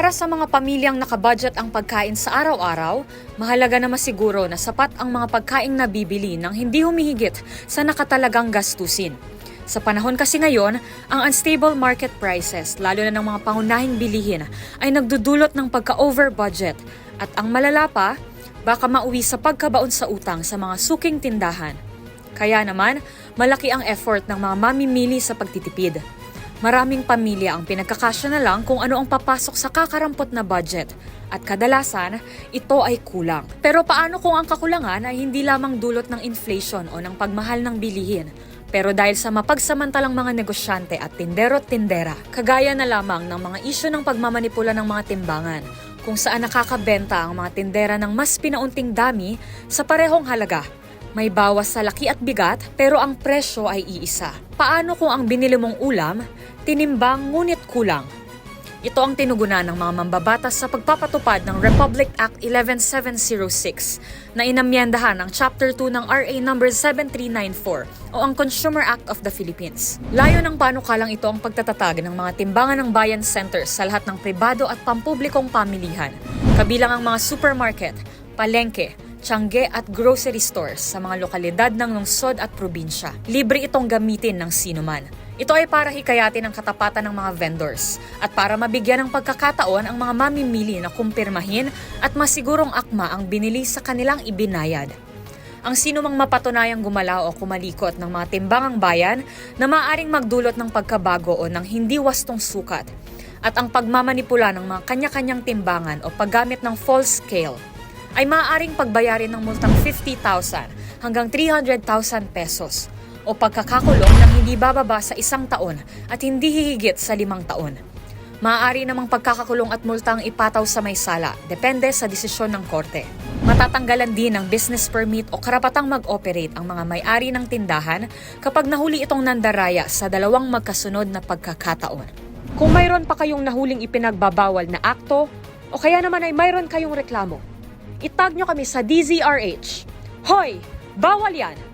Para sa mga pamilyang nakabudget ang pagkain sa araw-araw, mahalaga na masiguro na sapat ang mga pagkaing nabibili nang hindi humihigit sa nakatalagang gastusin. Sa panahon kasi ngayon, ang unstable market prices, lalo na ng mga pangunahing bilihin, ay nagdudulot ng pagka-over budget. At ang malala pa, baka mauwi sa pagkabaon sa utang sa mga suking tindahan. Kaya naman, malaki ang effort ng mga mamimili sa pagtitipid. Maraming pamilya ang pinagkakasya na lang kung ano ang papasok sa kakarampot na budget at kadalasan, ito ay kulang. Pero paano kung ang kakulangan ay hindi lamang dulot ng inflation o ng pagmahal ng bilihin, pero dahil sa mapagsamantalang mga negosyante at tindero at tindera, kagaya na lamang ng mga isyo ng pagmamanipula ng mga timbangan, kung saan nakakabenta ang mga tindera ng mas pinaunting dami sa parehong halaga may bawas sa laki at bigat pero ang presyo ay iisa. Paano kung ang binili mong ulam, tinimbang ngunit kulang? Ito ang tinugunan ng mga mambabatas sa pagpapatupad ng Republic Act 11706 na inamyendahan ang Chapter 2 ng RA No. 7394 o ang Consumer Act of the Philippines. Layo ng panukalang ito ang pagtatatag ng mga timbangan ng bayan centers sa lahat ng pribado at pampublikong pamilihan, kabilang ang mga supermarket, palengke, tiyangge at grocery stores sa mga lokalidad ng lungsod at probinsya. Libre itong gamitin ng sinuman. Ito ay para hikayatin ang katapatan ng mga vendors at para mabigyan ng pagkakataon ang mga mamimili na kumpirmahin at masigurong akma ang binili sa kanilang ibinayad. Ang sino mang mapatunayang gumalaw o kumalikot ng mga timbangang bayan na maaring magdulot ng pagkabago o ng hindi wastong sukat at ang pagmamanipula ng mga kanya-kanyang timbangan o paggamit ng false scale ay maaaring pagbayarin ng multang 50,000 hanggang 300,000 pesos o pagkakakulong ng hindi bababa sa isang taon at hindi hihigit sa limang taon. Maaari namang pagkakakulong at multang ipataw sa may sala, depende sa desisyon ng korte. Matatanggalan din ng business permit o karapatang mag-operate ang mga may-ari ng tindahan kapag nahuli itong nandaraya sa dalawang magkasunod na pagkakataon. Kung mayroon pa kayong nahuling ipinagbabawal na akto o kaya naman ay mayroon kayong reklamo, itag nyo kami sa DZRH. Hoy! Bawal yan!